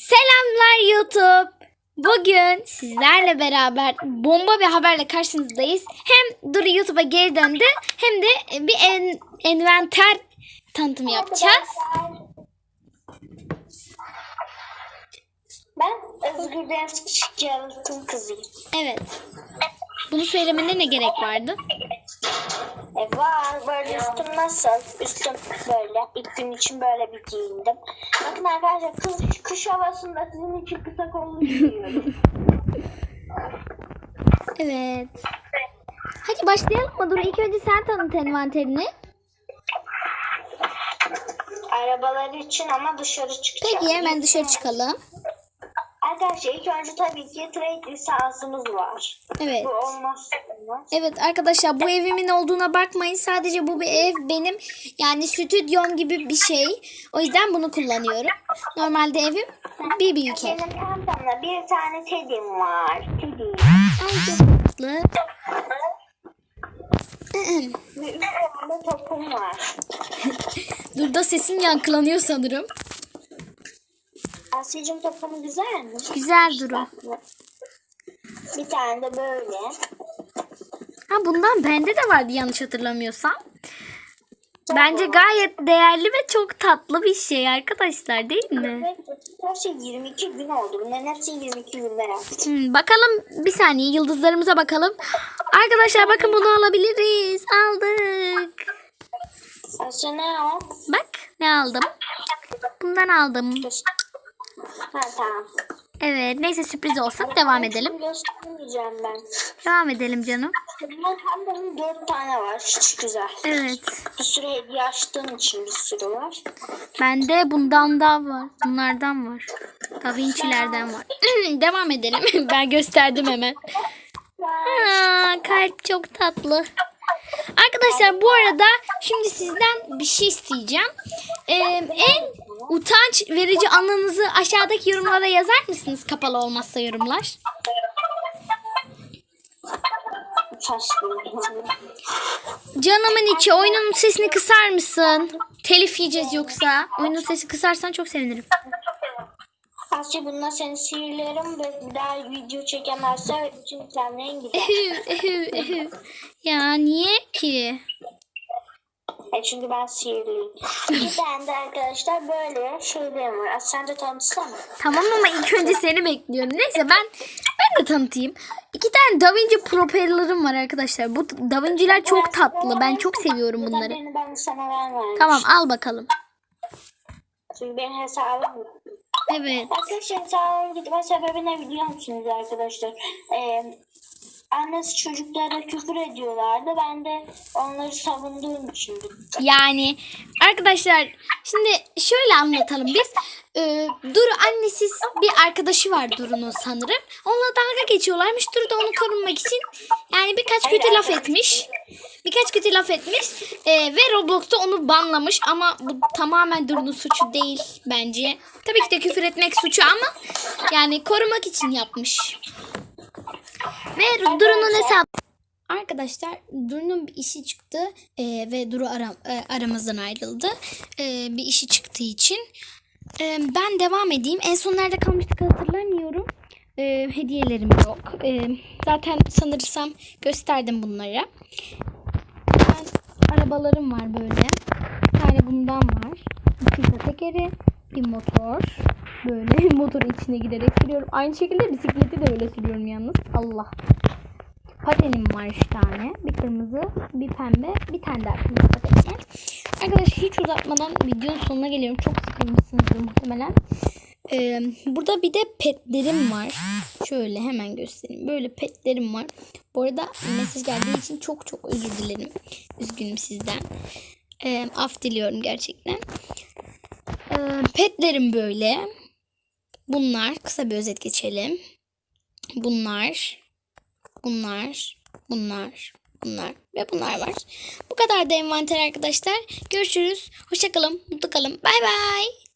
Selamlar YouTube. Bugün sizlerle beraber bomba bir haberle karşınızdayız. Hem Duru YouTube'a geri döndü hem de bir en, envanter tanıtımı yapacağız. Ben Özgür Deniz Yalıtım kızıyım. Evet. Bunu söylemene ne gerek vardı? E var böyle üstüm nasıl? Üstüm böyle. İlk gün için böyle bir giyindim. Bakın arkadaşlar kış, kış havasında sizin için kısa kollu giyiyorum. Evet. Hadi başlayalım mı? Dur ilk önce sen tanıt envanterini. Arabaları için ama dışarı çıkacağım. Peki hemen dışarı çıkalım. Arkadaşlar ilk önce tabii ki trade lisansımız var. Evet. Bu olmazsa olmaz. Evet arkadaşlar bu evimin olduğuna bakmayın. Sadece bu bir ev benim yani stüdyom gibi bir şey. O yüzden bunu kullanıyorum. Normalde evim bir büyük ev. Benim çantamda bir tane tedim var. Tedim. Ay çok tatlı. Ve üç tane topum var. Dur da sesim yankılanıyor sanırım. Asya'cığım topum güzel mi? Güzel Duru. Bir tane de böyle. Ha bundan bende de vardı yanlış hatırlamıyorsam. Bence gayet değerli ve çok tatlı bir şey arkadaşlar değil mi? Her şey 22 gün oldu. Bunların hepsi 22 günde yaptım. Hmm, bakalım bir saniye yıldızlarımıza bakalım. Arkadaşlar bakın bunu alabiliriz. Aldık. Asya ne o? Bak ne aldım. Bundan aldım. Ha tamam. Evet neyse sürpriz olsun devam edelim. Göstermeyeceğim ben. Devam edelim canım. Bunun hem bunun 4 tane var. Hiç güzel. Evet. Bir sürü hediye açtığın için bir sürü var. Bende bundan da var. Bunlardan var. Da Vinci'lerden var. devam edelim. ben gösterdim hemen. Aa, kalp çok tatlı. Arkadaşlar bu arada şimdi sizden bir şey isteyeceğim. Ee, en utanç verici anınızı aşağıdaki yorumlara yazar mısınız? Kapalı olmazsa yorumlar. Canımın içi oyunun sesini kısar mısın? Telif yiyeceğiz yoksa. Oyunun sesi kısarsan çok sevinirim. Asya bununla seni sihirlerim ve bir daha video çekemezse bütün itemlerin gider. Ya niye ki? E çünkü ben sihirliyim. Bir tane de arkadaşlar böyle şeylerim var. Sen de tanıtsana. Tamam ama ilk önce seni bekliyorum. Neyse ben de tanıtayım. İki tane Da Vinci propellerim var arkadaşlar. Bu Da Vinci'ler çok tatlı. Ben çok seviyorum bunları. ben sana. Tamam al bakalım. Çünkü benim hesabım. Evet. Arkadaşlar hesabım gitme sebebi ne biliyor musunuz arkadaşlar? Ee, annesi çocuklara küfür ediyorlardı. Ben de onları savunduğum için. Yani arkadaşlar şimdi şöyle anlatalım biz. Ee, Duru annesiz bir arkadaşı var Duru'nun sanırım. Onunla dalga geçiyorlarmış. Duru da onu korunmak için yani birkaç kötü laf etmiş. Birkaç kötü laf etmiş. Ee, ve Roblox'ta onu banlamış ama bu tamamen Duru'nun suçu değil bence. Tabii ki de küfür etmek suçu ama yani korumak için yapmış. Ve Duru'nun hesabı Arkadaşlar Duru'nun bir işi çıktı Ee, ve Duru ara, e, aramızdan ayrıldı. Ee, bir işi çıktığı için. Ee, ben devam edeyim. En son nerede kalmıştık hatırlamıyorum. Ee, hediyelerim yok. Ee, zaten sanırsam gösterdim bunları. Ben, arabalarım var böyle. Bir tane bundan var. Bir tekeri. Bir motor. Böyle motorun içine giderek sürüyorum. Aynı şekilde bisikleti de öyle sürüyorum yalnız. Allah. Patenim var üç tane. Bir kırmızı, bir pembe, bir tane daha kırmızı paten. Arkadaşlar hiç uzatmadan videonun sonuna geliyorum. Çok sıkılmışsınızdır muhtemelen. Ee, burada bir de petlerim var. Şöyle hemen göstereyim. Böyle petlerim var. Bu arada mesaj geldiği için çok çok özür dilerim. Üzgünüm sizden. Ee, af diliyorum gerçekten. Ee, petlerim böyle. Bunlar. Kısa bir özet geçelim. Bunlar. Bunlar, bunlar, bunlar ve bunlar var. Bu kadar da envanter arkadaşlar. Görüşürüz. Hoşçakalın. Mutlu kalın. Bay bay.